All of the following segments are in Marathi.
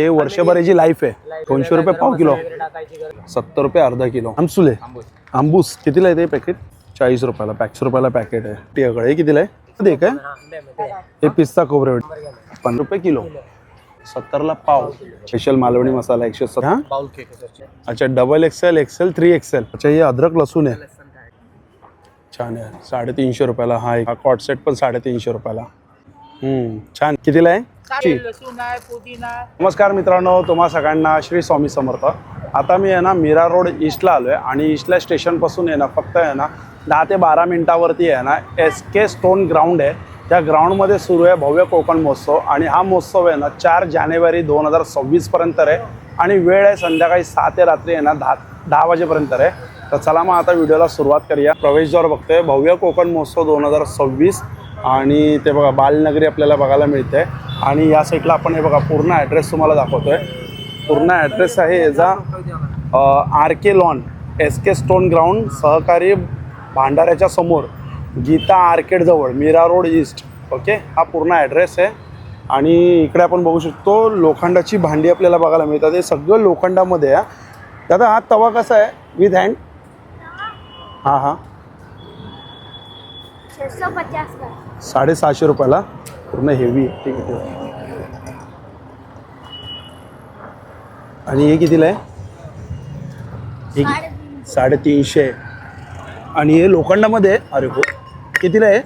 हे वर्षभर याची लाईफ आहे दोनशे रुपये पाव किलो. सत्तर रुपये अर्धा किलो. आमसुले आंबूस कितीला आहे ते पॅकेट चाळीस रुपयाला. पाचशे रुपयाला पॅकेट आहे. टियाकडे हे कितीला आहे? ते काय? हे पिस्ता खोबरे पंधरा रुपये किलो. सत्तरला पाव. स्पेशल मालवणी मसाला एकशे सत्तर. हा? अच्छा double XL XL three XL अच्छा हे अद्रक लसूण आहे. छान आहे. साडेतीनशे रुपयाला हा एक. कॉट सेट पण साडेतीनशे रुपयाला. छान. कितीला आहे? ची. लसूण आहे पुदिना नमस्कार मित्रांनो तुम्हा सगळ्यांना श्री स्वामी समर्थ. आता मी आहे ना मीरा रोड ईस्टला आलो आहे आणि ईस्टला स्टेशनपासून आहे ना फक्त आहे ना दहा ते बारा मिनटावरती आहे ना एस के स्टोन ग्राउंड आहे. त्या ग्राउंडमध्ये सुरू आहे भव्य कोकण महोत्सव आणि हा महोत्सव आहे ना चार जानेवारी दोन हजार सव्वीसपर्यंत आहे आणि वेळ आहे संध्याकाळी सहा ते रात्री आहे ना दहा दहा वाजेपर्यंत आहे. तर चला मग आता व्हिडिओला सुरुवात करूया. प्रवेशद्वार बघतोय. भव्य कोकण महोत्सव दोन हजार सव्वीस. आणि ते बघा बालनगरी आपल्याला बघायला मिळते. आणि या साईडला आपण हे बघा पूर्ण ॲड्रेस तुम्हाला दाखवतोय. पूर्ण ॲड्रेस आहे याचा R K lawn S K stone ground सहकारी भांडाऱ्याच्या समोर गीता आर्केडजवळ मीरा रोड ईस्ट ओके हा पूर्ण ॲड्रेस आहे. आणि इकडे आपण बघू शकतो लोखंडाची भांडी आपल्याला बघायला मिळतात. हे सगळं लोखंडामध्ये आहे. दादा हा तवा कसा आहे? विथ हँड हां हां. पचास का? साडेसहाशे रुपयाला पूर्ण हेवी आहे. ठीक आहे. आणि हे कितीला आहे? हे साडेतीनशे. आणि हे लोखंडामध्ये आहे? अरे हो. कितीला आहे?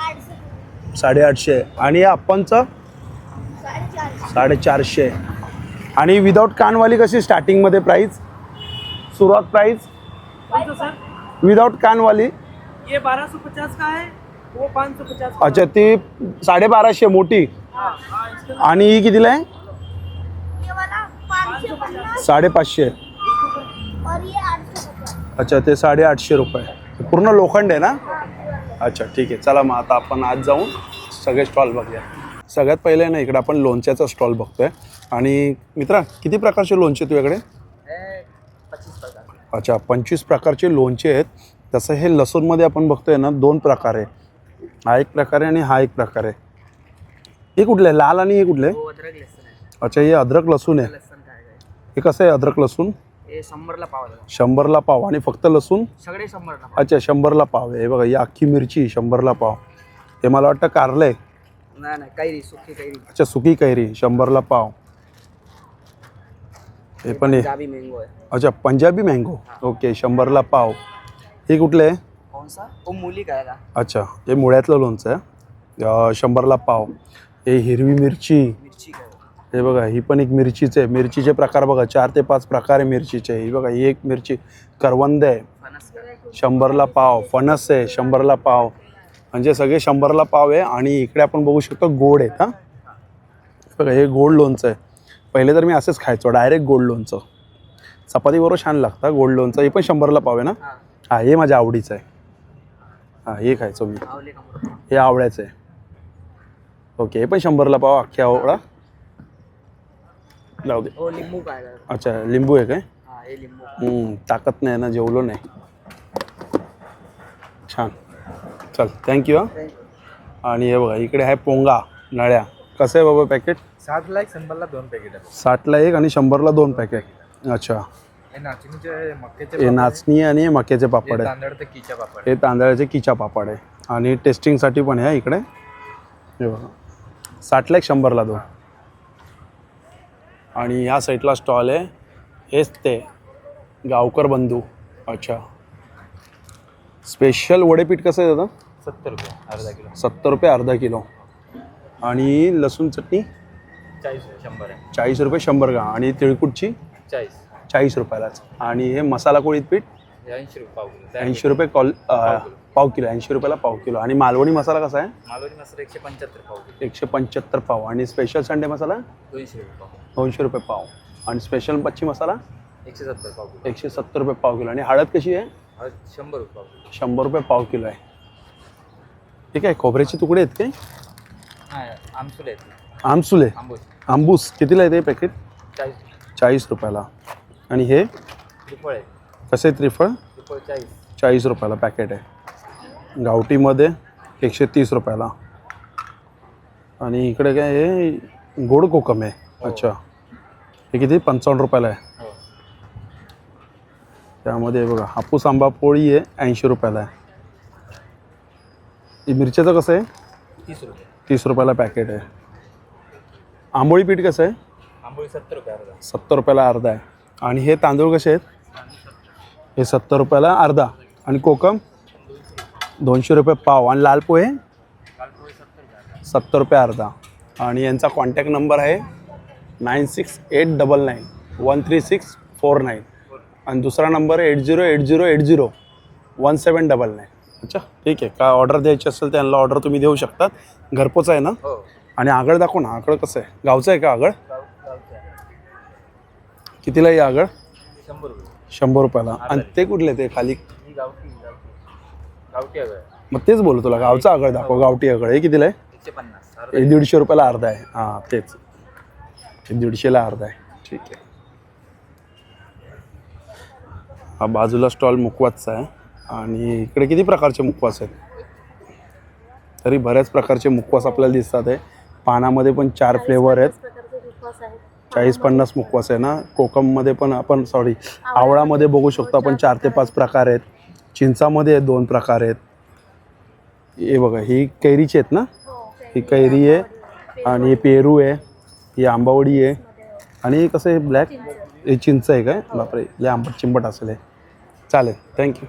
आठशे साडेआठशे. आणि हे अप्पांचं साडेचारशे. आणि विदाऊट कानवाली कशी स्टार्टिंगमध्ये प्राईस सुरुवात प्राईस विदाऊट कानवाली? ये बारह सौ पचास का है अच्छा ती साडेबाराशे मोठी. आणि ही कितीला आहे? ये वाला पाँच सौ पचास साडेपाचशे. अच्छा ते साडेआठशे रुपये. पूर्ण लोखंड आहे ना? अच्छा ठीक आहे. चला मग आता आपण आज जाऊन सगळे स्टॉल बघूया. सगळ्यात पहिले ना इकडे आपण लोणच्याचा स्टॉल बघतोय. आणि मित्रा किती प्रकारचे लोणचे तुझ्याकडे? अच्छा पंचवीस प्रकारचे लोणचे आहेत. तसं हे लसूणमध्ये आपण बघतोय ना दोन प्रकार आहे. हा एक प्रकार आहे आणि हा एक प्रकार. आहे हे कुठले? आहे? लाल आणि हे कुठले? आहे? अदरक है अच्छा हे अद्रक लसूण आहे. है हे कसं आहे अद्रक लसूण? शंभरला पाव आहे शंभरला पाव आणि फक्त लसूण? सगळे शंभरला पाव. अच्छा शंभरला पाव आहे. हे बघा ही अख्खी मिरची शंभरला पाव. हे मला वाटतं कारलं आहे. नाही नाही कैरी सुकी कैरी. अच्छा सुकी कैरी शंभरला पाव. हे पण आहे पंजाबी मैंगो अच्छा पंजाबी मँगो ओके शंभरला पाव. हे कुठले? आहे वो मूली का है अच्छा हे मुळ्यातलं लोणचं आहे. शंभरला पाव. हे हिरवी मिरची. मिर्ची है बघा ही पण एक मिरचीच आहे. मिरचीचे प्रकार बघा चार ते पाच प्रकार आहे. मिरचीचे ही बघा ही एक मिरची करवंद आहे. शंभरला पाव. फणस आहे शंभरला पाव. म्हणजे सगळे शंभरला पाव आहे आणि इकडे आपण बघू शकतो गोड आहेत हां. बघा हे गोड लोणचं आहे. पहिले तर मी असंच खायचो डायरेक्ट गोड लोणचं. चपातीबरोबर छान लागतं गोड लोणचं. हे पण शंभरला पाव आहे ना? हां हे माझ्या आवडीचं आहे. हां हे खायचो मी. हे आवळ्याचं आहे. ओके हे पण शंभरला पाव अख्ख्या आवळा. जाऊ दे. वो नींबू का है अच्छा लिंबू आहे काय? हाँ ताकद नाही ना जेवलो नाही. छान. चल थँक्यू हां. आणि हे बघा इकडे आहे पोंगा नळ्या. कसं आहे बाबा पॅकेट सातला एक शंभरला दोन पॅकेट आहे साठला एक आणि शंभरला दोन पॅकेट अच्छा. हे नाचणी आणि मक्याचे. पापड आहे हे तांदळाचे किचा पापड आहे. आणि टेस्टिंगसाठी पण आहे इकडे. हे बघा. साठला एक शंभरला दोन आणि ह्या साईडला स्टॉल आहे. हेच ते. गावकर बंधू. अच्छा. स्पेशल वडेपीठ कसं आहे दादा? सत्तर रुपये अर्धा किलो. सत्तर रुपये अर्धा किलो. आणि लसूण चटणी? चाळीस आहे शंभर आहे. चाळीस रुपये शंभर ग्राम. आणि तिळकुटची? चाळीस. चाळीस रुपयालाच. आणि हे मसाला कोळीत पीठ ऐंशी रुपये ऐंशी रुपये कॉल पाव किलो. ऐंशी रुपयाला पाव किलो. आणि मालवणी मसाला कसा आहे? मालवणी मसाला एकशे पंच्याहत्तर पाव एकशे पंच्याहत्तर पाव. आणि स्पेशल संडे मसाला? दोनशे रुपये पाव. दोनशे रुपये पाव. आणि स्पेशल मच्छी मसाला? एकशे सत्तर पाव किलो. एकशे सत्तर रुपये पाव किलो. आणि हळद कशी आहे? हा शंभर रुपये पाव किलो. शंभर रुपये पाव किलो आहे. ठीक आहे खोबऱ्याचे तुकडे आहेत काय? हा आमसुले आहेत. आमसुले आंबूस. कितीला आहे ते पॅकेट चाळीस. चाळीस रुपयाला. आणि हे? त्रिफळ आहे. कसे त्रिफळ? त्रिफळ चाळीस. चाळीस रुपयाला पॅकेट आहे. गावठीमध्ये एकशे तीस रुपयाला. आणि इकडे काय आहे? गोड कोकम आहे. अच्छा. हे किती? पंचावन्न रुपयाला आहे. हो. त्यामध्ये हे बघा हापूस आंबा पोळी आहे ऐंशी रुपयाला आहे. हे मिरच्याचं कसं आहे? तीस रुपये. तीस रुपयाला पॅकेट आहे. आंबोळी पीठ कसं आहे? आंबोळी सत्तर रुपये सत्तर रुपयाला अर्धा आहे. आणि हे तांदूळ कसे आहेत? हे सत्तर रुपयाला अर्धा. आणि कोकम? दोनशे रुपये पाव. आणि लाल पोहे? सत्तर रुपये अर्धा. आणि यांचा कॉन्टॅक्ट नंबर आहे nine six eight double nine one three six four nine. आणि दुसरा number eight zero eight zero eight zero one seven double nine. अच्छा ठीक आहे. काय ऑर्डर द्यायची असेल त्यांना ऑर्डर तुम्ही देऊ शकतात. घरपोच आहे ना? हो. आणि आगळ दाखव ना. आगळ कसं आहे? गावचं आहे का आगळ. कितीला आहे आगळ? शंभर रुपये. शंभर रुपयाला. आणि ते कुठले ते खाली? ही गावठी ही गावठी गावठी आहे. बघा. मग तेच बोलू तुला गावचं आगळ दाखव गावठी आगळ. हे कितीला आहे? एकशे पन्नास. अर्धा हे दीडशे रुपयाला अर्धा आहे. हां तेच. हे दीडशेला अर्धा आहे. ठीक आहे. हा बाजूला स्टॉल मुकवासचा आहे. आणि इकडे किती प्रकारचे मुकवास आहेत? तरी बऱ्याच प्रकारचे मुकवास आपल्याला दिसतात आहे. पानामध्ये पण चार फ्लेवर आहेत. प्रकारचे उपवास आहेत. चाळीस पन्नास मुकवास आहे ना कोकममध्ये पण आपण सॉरी आवळामध्ये बघू शकतो आपण चार ते पाच प्रकार आहेत. चिंचामध्ये दोन प्रकार आहेत. हे बघा ही कैरीची आहेत ना? हो ही कैरी आहे आणि हे पेरू आहे ही आंबावडी आहे आणि कसं आहे ब्लॅक हे चिंच आहे काय? बापरे लय आंबट चिंबट असेल हे. चालेल थँक्यू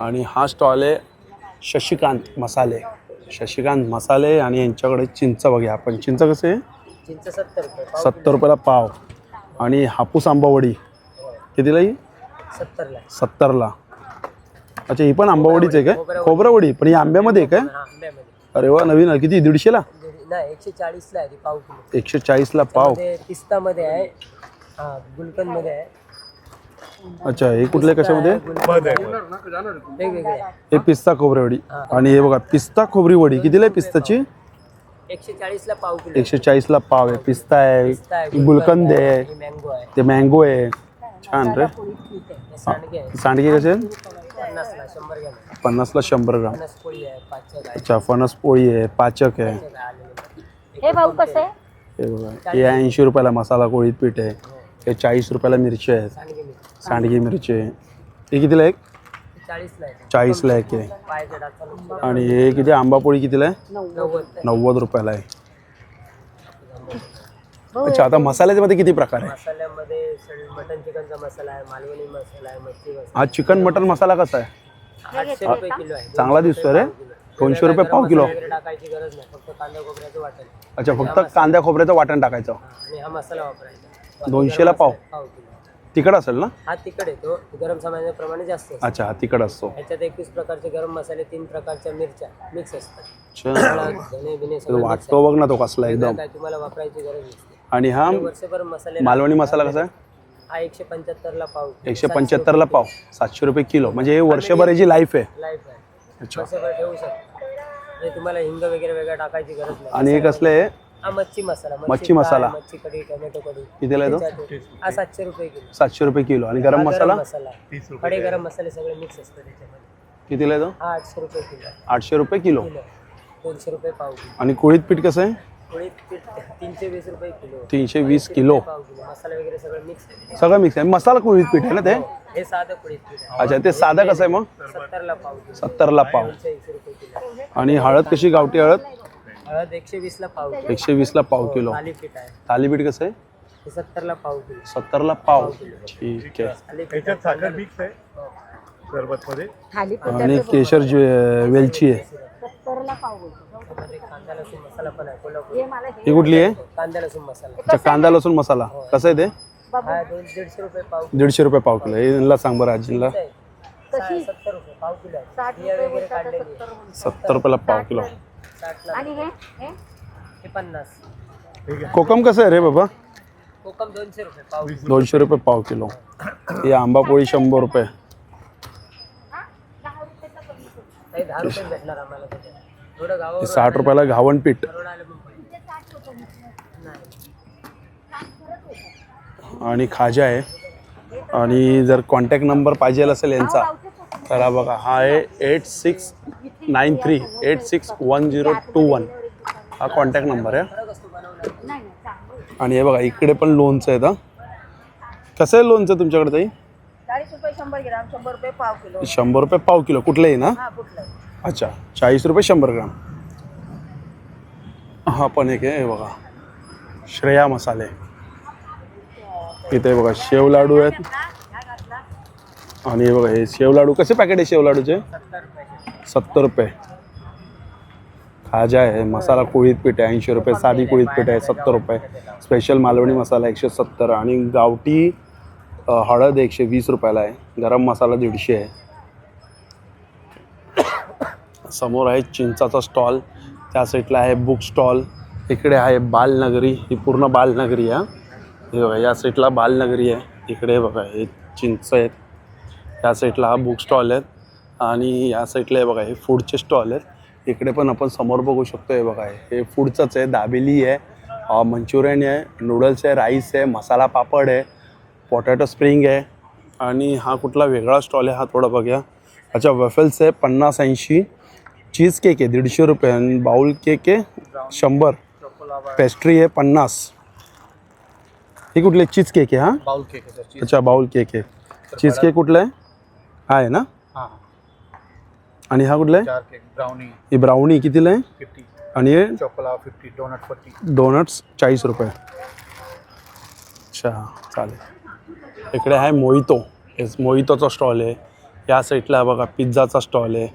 आणि हा स्टॉल आहे शशिकांत मसाले. शशिकांत मसाले आणि यांच्याकडे चिंच बघूया आपण. चिंच कसे आहे? चिंच सत्तर रुपये पाव सत्तर रुपयाला पाव. आणि हापूस आंबावडी कितीला ही सत्तरला. सत्तरला. अच्छा ही पण आंबावडीच आहे काय? खोबरावडी. पण ही आंब्यामध्ये आहे काय? हा आंब्यामध्ये. अरे वा नवीन आहे. किती? दीडशेला? नाही एकशे चाळीसला आहे ती पाव किलो. एकशे चाळीसला पाव. त्यामध्ये पिस्तामध्ये आहे. हा गुलकंदमध्ये आहे. अच्छा हे कुठल्या कशामध्ये? वेगवेगळे आहे. हे पिस्ता खोबरेवडी. आणि हे बघा पिस्ता खोबरी वडी कितीला आहे पिस्ताची? एकशे चाळीसला पाव किलो एकशे चाळीसला पाव आहे पिस्ता पिस्ता आहे गुलकंद आहे मँगो आहे. ते मँगो आहे. छान रे. हे सांडगे आहे सांडगे कसे? पन्नासला शंभर ग्रॅम आहे. पन्नासला शंभर ग्राम. पन्नास पोळी आहे पाचशे आहे. अच्छा फणस पोळी आहे पाचक आहे. पाचशे आहे आलेले. हे भाऊ कसं आहे? हे बघा हे ऐंशी रुपयाला मसाला कोळीत पीठ आहे. हे. चाळीस रुपयाला मिरची आहेत सांडगे मिरची. सांडगी मिरची आहे. हे कितीला एक चाळीसला एक आहे आणि हे किती आंबा पोळी कितीला आहे? नव्वद. रुपयाला आहे. अच्छा आता मसाल्यामध्ये किती प्रकार आहे? मसाल्यामध्ये मटन चिकनचा मसाला आहे मालवणी मसाला आहे मच्छी मसाला हा चिकन मटन मसाला कसा आहे? आहे. आठशे रुपये किलो आहे. चांगला दिसतोय रे. दोनशे रुपये पाव किलो. टाकायची गरज नाही फक्त कांदा खोबऱ्याचं वाटण. अच्छा फक्त कांद्या खोबऱ्याचं वाटण टाकायचं. आणि हा मसाला वापरायचा. दोनशेला पाव. पाव किलो. तिखट असेल ना? हा तिखड येतो. गरम सामान्याप्रमाणे जास्त असतो. अच्छा हा तिखट असतो. ह्याच्यात एकवीस प्रकारचे गरम मसाले तीन प्रकारच्या मिरच्या मिक्स असतात. अच्छा. हळद, धने बिने सगळं mix वाटतो बघ ना तो कसला आहे. एकदम. काय तुम्हाला वापरायची गरज नसते. आणि हा वर्षभर मसाले मालवणी मसाला कसा आहे? हा एकशे पंच्याहत्तरला पाव. एकशे पंच्याहत्तरला पाव. सातशे रुपये किलो. म्हणजे हे वर्षभर याची लाईफ आहे. लाईफ आहे. अच्छा. वर्षभर ठेवू शकता. म्हणजे तुम्हाला हिंग वगैरे वेगळं टाकायची गरज नाही. आणि हे कसले आहे? हा मच्छी मसाला मच्छी फ्राय, मसाला. मच्छी कढी टोमॅटो कढी. कितीला येतो त्याच्यात हा सातशे रुपये किलो. सातशे रुपये किलो. आणि गरम हा मसाला? मसाला. खडे गरम मसाले सगळे मिक्स असतात त्याच्यामध्ये. कितीला येतो हा आठशे रुपये किलो. आठशे रुपये किलो. किलो. दोनशे रुपये पाव किलो. आणि कोळीत पीठ कसं आहे? तीनशे वीस रुपये किलो. तीनशे वीस किलो. पाव किलो. मसाला वगैरे सगळं मिक्स आहे. सगळं मिक्स आहे. मसाला कोळीत पीठ आहे ना ते? हे साधं पीठ आहे. अच्छा ते साधं कसं आहे मग? सत्तरला पाव किलो. सत्तरला पाव. दोनशे वीस रुपये किलो. आणि हळद कशी गावठी हळद? हळद एकशे वीसला पाव किलो. एकशे वीसला पाव किलो. थालीपीठ आहे. थालीपीठ कसं आहे? हे सत्तरला पाव किलो. सत्तरला पाव. ठीक आहे. थालीपीठ साखर मिक्स आहे? सरबत मध्ये आणि केशर जे- वेलची आहे. सत्तरला पाव बोलतो त्यामध्ये कांदा लसूण मसाला पण आहे कोल्हापूर. मला ही कुठली आहे? कांदा लसूण मसाला. अच्छा कांदा लसूण मसाला. कसं आहे ते? हा दोन दीडशे रुपये पाव दीडशे रुपये पाव किलो. हे यांना सांग बरं आहे. सा- सत्तर रुपये पाव किलो आहे. बिया वगैरे काढलेली आहे. सत्तर रुपयाला पाव किलो. साठला आणि हे? हे हे पन्नास. कोकम कसं आहे रे बाबा? कोकम दोनशे रुपये पाव किलो. दोनशे रुपये पाव किलो. ही आंबा पोळी शंभर रुपये. दहा रुपये भेटणार आम्हाला त्याच्यात. थोडं हे गावावर साठ रुपयाला घावण पीठ. आलं नाही. आणि खाजा आहे. आणि जर कॉन्टॅक्ट नंबर पाहिजे असेल यांचा तर हा बघा हा आहे eight six nine three eight six one zero two one हा कॉन्टॅक्ट नंबर आहे आणि हे बघा इकडे पण लोणचं आहेत हा कसं आहे लोणचं तुमच्याकडे ताई चाळीस रुपये शंभर रुपये पाव किलो कुठलंही ना अच्छा चाळीस रुपये शंभर ग्राम हा पण एक आहे हे बघा श्रेया मसाले इथे बघा शेव लाडू आहेत आणि हे बघा हे शेव लाडू कसे पॅकेट आहे शेव लाडूचे सत्तर रुपये. खाजा आहे मसाला कोळीत पीठ आहे ऐंशी रुपये साधी कोळीत पीठ आहे सत्तर रुपये. स्पेशल मालवणी मसाला एकशे सत्तर आणि गावठी हळद एकशे वीस रुपयाला आहे. गरम मसाला दीडशे आहे. समोर आहे चिंचाचा स्टॉल. त्या साईडला आहे बुक स्टॉल. इकडे आहे बालनगरी. ही पूर्ण बालनगरी आहे हे. बघा या साईडला बालनगरी आहे. इकडे बघा हे चिंच आहेत. या साईडला हा बुक स्टॉल आहेत आणि या साईडला हे बघा हे फूडचे स्टॉल आहेत. इकडे पण आपण समोर बघू शकतो हे बघा हे फूडचंच आहे दाबेली आहे मंचुरियन आहे नूडल्स आहे राईस आहे मसाला पापड आहे पोटॅटो स्प्रिंग आहे. आणि हा कुठला वेगळा स्टॉल आहे हा थोडा बघूया. अच्छा वफेल्स आहे पन्नास ऐंशी. चीज केक आहे दीडशे रुपये. आणि बाउल केक आहे शंभर. पेस्ट्री आहे पन्नास. हे कुठले चीज केक आहे हा? बाउल केक अच्छा बाउल केक आहे. चीज केक कुठला आहे? हा आहे ना? आणि हा कुठला आहे? चार केक. ब्राउनी ही ब्राउनी कितीला आहे? फिफ्टी आणि हे? Chocolate fifty donut forty donuts चाळीस रुपये. अच्छा चालेल. इकडे आहे मोहितो. हेच मोहितोचा स्टॉल आहे. या साईडला बघा पिझ्झाचा स्टॉल आहे.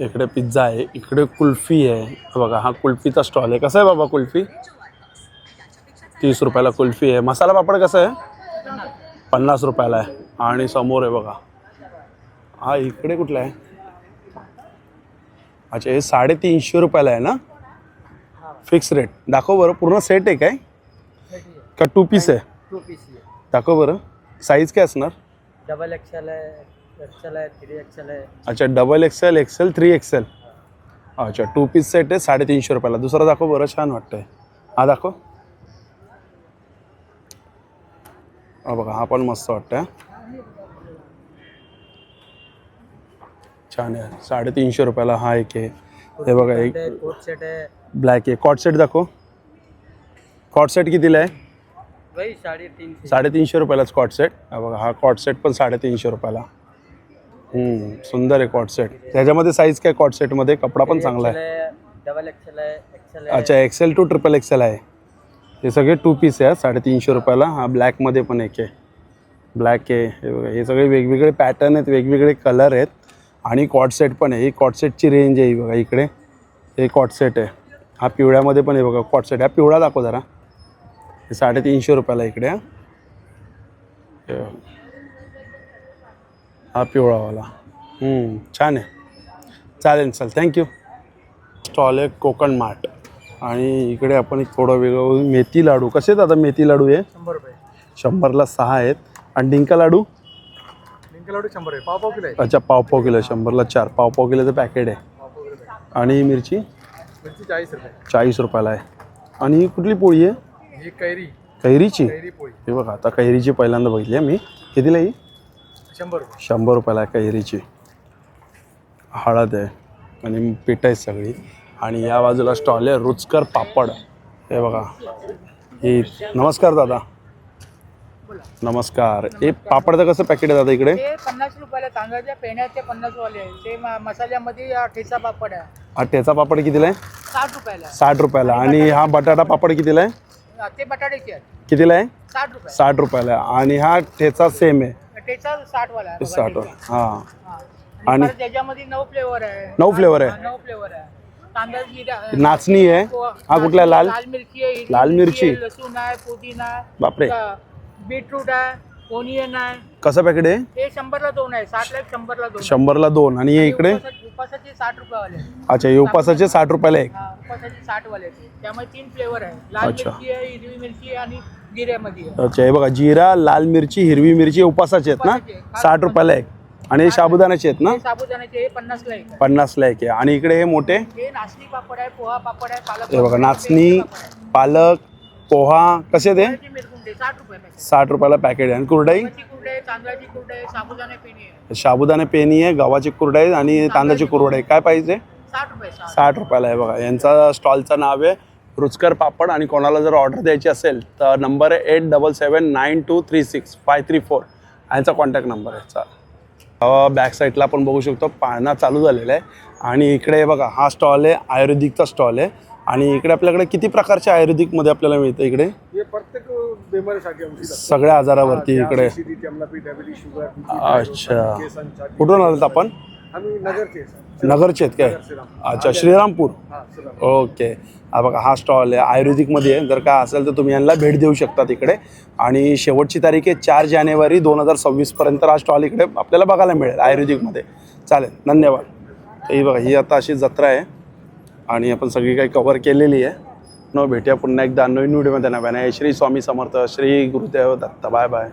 इकडे पिझ्झा आहे. इकडे कुल्फी आहे. बघा हा कुल्फीचा स्टॉल आहे. कसं आहे बाबा कुल्फी? तीस रुपयाला कुल्फी आहे. मसाला पापड कसं आहे? पन्नास रुपयाला आहे. आणि समोर आहे बघा. हा इकडे कुठला आहे? अच्छा हे साडेतीनशे रुपयाला आहे ना? फिक्स रेट दाखव बरं पूर्ण सेट आहे काय? का टू पीस आहे? टू पीस दाखव बरं. साईज काय असणार? डबल एक्सेल आहे एक्सेल आहे थ्री एक्सेल आहे. अच्छा double XL XL three XL अच्छा टू पीस सेट आहे साडेतीनशे रुपयाला. दुसरा दाखव बरं छान वाटतंय. हा दाखव. हा बघा हा पण मस्त वाटतंय छान आहे. साडेतीनशे रुपयाला हा एक आहे. हे बघा एक कोट सेट आहे. ब्लॅक आहे. कॉट सेट दाखव. कॉट सेट कितीला आहे? साडेतीनशे. रुपयालाच कॉट सेट. हा बघा हा कॉट सेट पण साडेतीनशे रुपयाला. सुंदर आहे कॉट सेट. त्याच्यामध्ये साईज काय कॉट सेटमध्ये कपडा पण चांगला आहे. डबल एक्सेल आहे एक्सेल आहे. अच्छा एक्सेल टू ट्रिपल एक्सेल आहे. हे सगळे टू पीस आहे साडेतीनशे रुपयाला. हा ब्लॅकमध्ये पण एक आहे. ब्लॅक आहे. हे बघा हे सगळे वेगवेगळे पॅटर्न आहेत वेगवेगळे कलर आहेत. आणि कॉट सेट पण आहे. ही कॉट सेटची रेंज आहे ही बघा इकडे. हे कॉट सेट आहे. हा पिवळ्यामध्ये पण आहे बघा कॉट सेट हा पिवळा दाखव जरा. हे साडेतीनशे रुपयाला इकडे हा. पिवळावाला. छान आहे. चालेल चल थँक्यू स्टॉल आहे कोकण मार्ट. आणि इकडे आपण एक थोडं वेगळं. मेथी लाडू. कसे आहेत आता मेथी लाडू आहे शंभर रुपये. शंभरला सहा आहेत. आणि डिंका लाडू? लिंक लाडू शंभर आहे. पाव पाव किलो आहे. अच्छा पाव पाव किलो शंभरला चार. पाव पाव किलोचं पॅकेट आहे. किलो. आणि मिरची? मिरची चाळीस रुपये. चाळीस रुपयाला आहे. आणि ही कुठली पोळी आहे? ही कैरी. कैरीची? कैरी पोळी. हे बघा आता कैरीची पहिल्यांदा बघितली आहे मी. कितीला ही? शंभर रुपये. शंभर रुपयाला आहे कैरीची. हळद आहे. आणि पीठ आहे सगळी. आणि या बाजूला स्टॉल आहे. रुचकर पापड. हे बघा. हे नमस्कार दादा. नमस्कार. हे पापडचं कसं पॅकेट आहे दादा इकडे? ते पन्नास रुपयाला तांदळाच्या पेण्याचे पन्नास वाले. ते म- मसाल्यामध्ये हा ठेचा पापड आहे. हा ठेचा पापड कितीला आहे? साठ रुपयाला. साठ रुपयाला. आणि हा बटाटा पापड कितीला आहे? हा, ते बटाट्याचे आहेत. कितीला आहे? साठ रुपये. साठ रुपयाला आहे. आणि हा ठेचा सेम आहे. ठेचा साठ वाला आहे. बघा साठ ठेचा. हां. हा. आणि- आणि परत त्याच्यामध्ये नऊ फ्लेवर आहे. नऊ flavor आहे? हा, नऊ फ्लेवर आहे. तांदळ जिरा नाचणी आहे. हा कुठला? लाल? लाल मिरची आहे हिरवी लाल मिरची? आहे, लसूण आहे पुदिना बापरे. बीटरूट आहे ओनियन आहे. कसं पॅकेट आहे? हे शंभरला दोन आहे साठला एक शंभरला दोन शंभरला दोन. आणि हे इकडे? उपासा- उपासाचे साठ रुपयावाले आहे. अच्छा हे उपासाचे साठ रुपयाला एक. हा, उपासाचे साठ वाले आहेत. त्यामुळे तीन फ्लेवर आहे. लाल अच्छा. मिरची आहे हिरवी मिरची आहे आणि जिऱ्यामध्ये आहे. अच्छा हे बघा जिरा लाल मिरची हिरवी मिरची उपासाचे आहेत उपासाचे. ना साठ रुपयाला एक. आणि हे साबुदाण्याचे आहेत ना? हे साबुदाण्याचे हे पन्नासला एक आहे. पन्नासला एक आहे. आणि इकडे हे मोठे? हे नाचणी पापड आहे पोहा पापड आहे पालक हे बघा पापड आहे, नाचणी पापड आहे. पालक पोहा कसे ते तांदळाची साठ रुपये packet. साठ रुपयाला पॅकेट आहे. आणि कुरडाई? गव्हाची कुरडे आहे तांदळाची कुरडे आहे साबुदाणे पेणी आहे. साबुदाणे पेनी आहे गव्हाची कुरडाई आणि तांदळाची कुरडाई. काय पाहिजे साठ रुपये साठ. साठ रुपयाला आहे बघा. यांचा स्टॉलचं नाव आहे रुचकर पापड आणि कोणाला जर ऑर्डर द्यायची असेल तर नंबर आहे eight double seven nine two three six five three four यांचा कॉन्टॅक्ट नंबर आहे. चालेल. बॅक साईडला आपण बघू शकतो. पाळणा चालू झालेला आहे. आणि इकडे बघा हा स्टॉल आहे आयुर्वेदिकचा स्टॉल आहे. आणि इकडे आपल्याकडे किती प्रकारचे आयुर्वेदिकमध्ये आपल्याला मिळतं इकडे? हे प्रत्येक बिमारीसाठी औषध. असतं. सगळ्या आजारावरती हा, इकडे. acidity, अम्लपीठ, diabetes, sugar, BP, अच्छा. कुठून आलात आपण? आम्ही नगरचे आहे, सर. नगरचे आहेत काय? श्रीराम. अच्छा श्रीरामपूर. हा, श्रीराम. ओके. हा बघा हा स्टॉल आहे आयुर्वेदिकमध्ये आहे. जर काय असेल तर तुम्ही यांना भेट देऊ शकता तिकडे आणि शेवटची तारीख आहे चार जानेवारी दोन हजार सव्वीसपर्यंत हा स्टॉल इकडे आपल्याला बघायला मिळेल आयुर्वेदिकमध्ये चालेल धन्यवाद. ही बघा ही आता अशी जत्रा आहे. आणि आपण सगळी काही कवर केलेली आहे. न भेटूया पुन्हा एकदा. नवीन व्हिडिओमध्ये नव्याने श्री स्वामी समर्थ श्री गुरुदेव दत्त. Bye bye